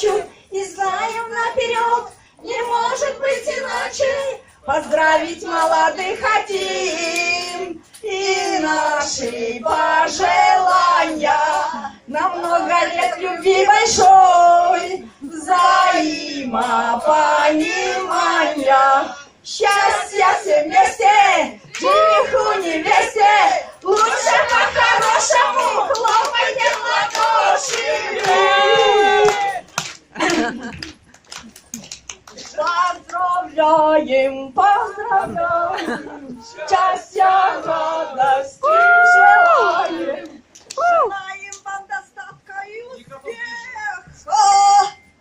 плачут, и знаем наперед, не может быть иначе. Поздравить молодых хотим, и наши пожелания на много лет любви большой, взаимопонимания. Поздравляем, счастья, радости желаем. Желаем вам достатка и успеха,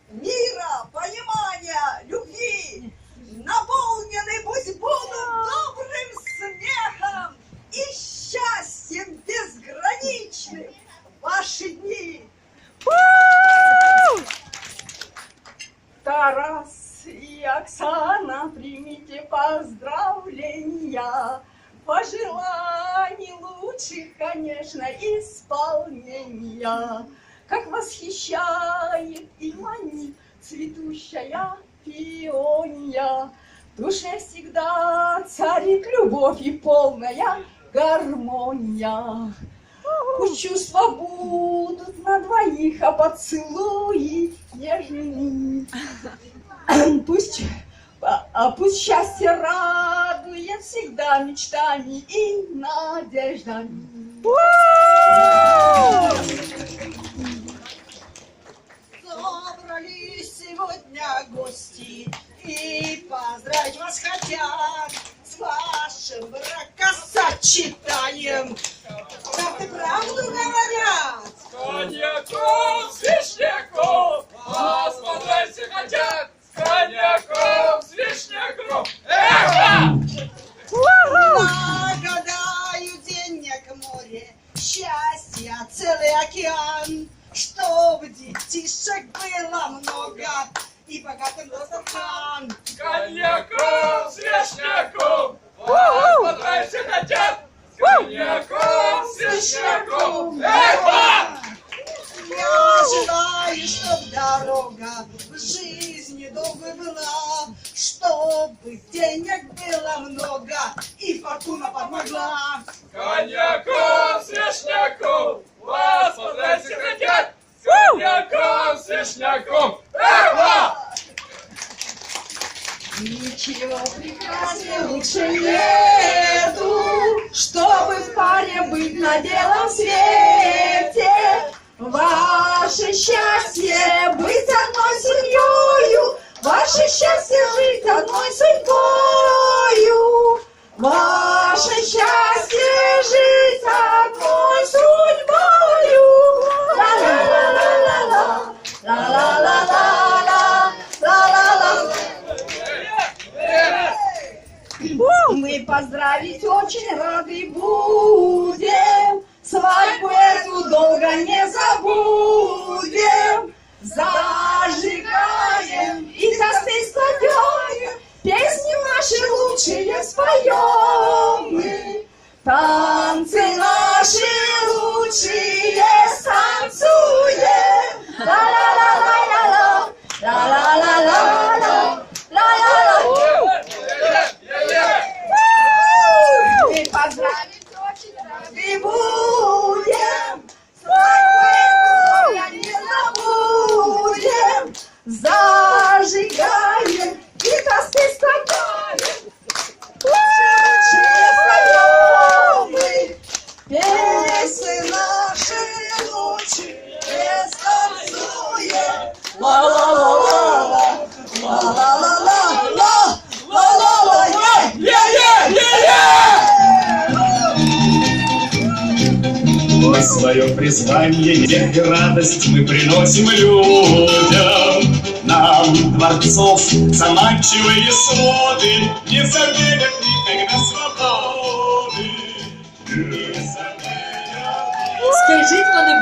мира, понимания, любви. Наполнены пусть будут добрым смехом и счастьем безграничным ваши дни. Тарас и Оксана, примите поздравления. Пожеланий лучших, конечно, исполнения. Как восхищает и манит цветущая пиония. В душе всегда царит любовь и полная гармония. Пусть чувства будут на двоих, а поцелуи нежны. Пусть, а, а пусть счастье радует всегда мечтами и надеждами. Собрались сегодня гости и поздравить вас хотят было много и богатым достатхан. Коньяков, с вишняков, вас поздравить все хотят! С коньяков, с вишняков! Эх! Я желаю, чтоб дорога в жизни долгой была, чтобы денег было много и фортуна помогла. Коньяков, с вишняков, вас поздравить все хотят! С вишняком! Эх! Ничего прекраснее лучше нету, Чтобы в паре быть на белом свете, Ваше счастье быть одной судьёю, Ваше счастье жить одной судьбою, Мы поздравить очень рады будем, Свадьбу эту долго не забудем. Зажигаем и косты складем, Песни наши лучшие споем мы. свое призвание и радость мы приносим людям. Нам дворцов заманчивые своды не заменят никогда свободы. Не заменят Скажіть вони